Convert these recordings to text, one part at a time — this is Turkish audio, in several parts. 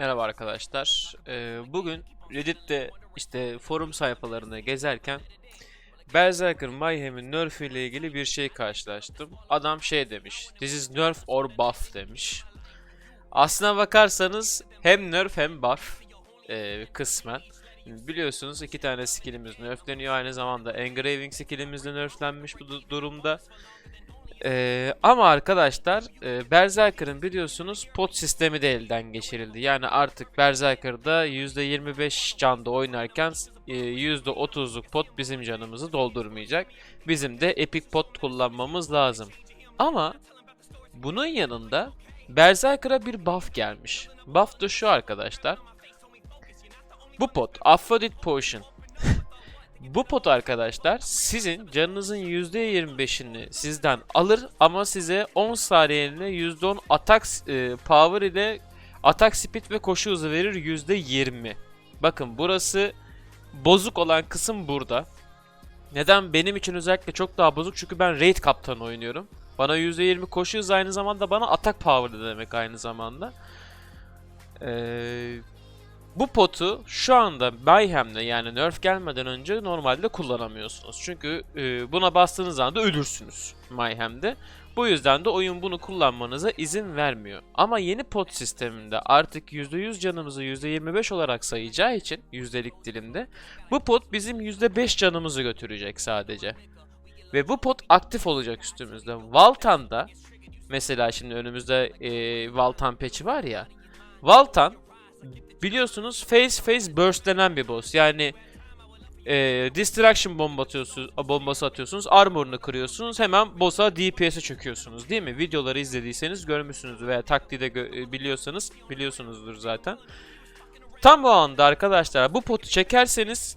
Merhaba arkadaşlar. Ee, bugün Reddit'te işte forum sayfalarını gezerken Berserker Mayhem'in nerf ile ilgili bir şey karşılaştım. Adam şey demiş. This is nerf or buff demiş. Aslına bakarsanız hem nerf hem buff ee, kısmen. Biliyorsunuz iki tane skillimiz nerfleniyor. Aynı zamanda engraving skillimiz de nerflenmiş bu du- durumda. Ee, ama arkadaşlar e, Berserker'ın biliyorsunuz pot sistemi de elden geçirildi. Yani artık Berserker'da %25 canda oynarken e, %30'luk pot bizim canımızı doldurmayacak. Bizim de epic pot kullanmamız lazım. Ama bunun yanında Berserker'a bir buff gelmiş. Buff da şu arkadaşlar. Bu pot Aphrodite Potion bu pot arkadaşlar sizin canınızın %25'ini sizden alır ama size 10 saniyeliğine %10 atak e, power ile atak speed ve koşu hızı verir %20. Bakın burası bozuk olan kısım burada. Neden? Benim için özellikle çok daha bozuk çünkü ben raid kaptan oynuyorum. Bana %20 koşu hızı aynı zamanda bana atak power da demek aynı zamanda. Eee bu potu şu anda Mayhem'de yani nerf gelmeden önce normalde kullanamıyorsunuz. Çünkü e, buna bastığınız anda ölürsünüz Mayhem'de. Bu yüzden de oyun bunu kullanmanıza izin vermiyor. Ama yeni pot sisteminde artık %100 canımızı %25 olarak sayacağı için yüzdelik dilimde bu pot bizim %5 canımızı götürecek sadece. Ve bu pot aktif olacak üstümüzde. Valtan'da mesela şimdi önümüzde e, Valtan patch'i var ya. Valtan biliyorsunuz face face burst bir boss. Yani e, distraction bomba atıyorsunuz, bombası atıyorsunuz, armor'ını kırıyorsunuz, hemen boss'a DPS'e çöküyorsunuz değil mi? Videoları izlediyseniz görmüşsünüz veya taktiği de e, biliyorsanız biliyorsunuzdur zaten. Tam bu anda arkadaşlar bu potu çekerseniz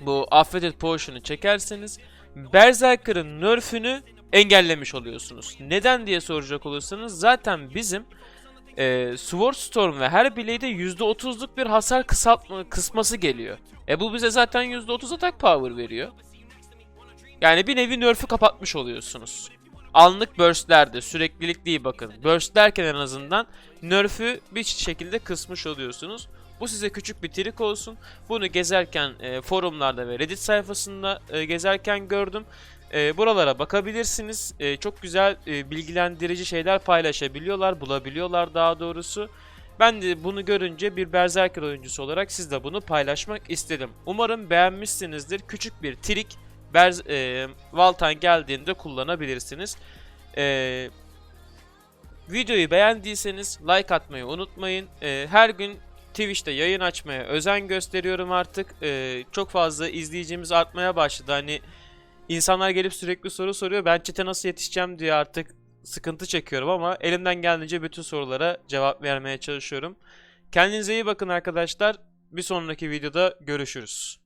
bu Affected Potion'u çekerseniz Berserker'ın nerf'ünü engellemiş oluyorsunuz. Neden diye soracak olursanız zaten bizim e, Sword Storm ve her bileğde %30'luk bir hasar kısaltma, kısması geliyor. E bu bize zaten %30 atak power veriyor. Yani bir nevi nerf'ü kapatmış oluyorsunuz. Anlık burst'lerde süreklilik değil bakın. Burst derken en azından nerf'ü bir şekilde kısmış oluyorsunuz. Bu size küçük bir trik olsun. Bunu gezerken e, forumlarda ve Reddit sayfasında e, gezerken gördüm. E, buralara bakabilirsiniz. E, çok güzel e, bilgilendirici şeyler paylaşabiliyorlar, bulabiliyorlar daha doğrusu. Ben de bunu görünce bir Berserker oyuncusu olarak sizle bunu paylaşmak istedim. Umarım beğenmişsinizdir. Küçük bir trik Berz e, Valtan geldiğinde kullanabilirsiniz. E, videoyu beğendiyseniz like atmayı unutmayın. E, her gün Twitch'te yayın açmaya özen gösteriyorum artık. E, çok fazla izleyicimiz artmaya başladı. Hani İnsanlar gelip sürekli soru soruyor. Ben çete nasıl yetişeceğim diye artık sıkıntı çekiyorum ama elimden geldiğince bütün sorulara cevap vermeye çalışıyorum. Kendinize iyi bakın arkadaşlar. Bir sonraki videoda görüşürüz.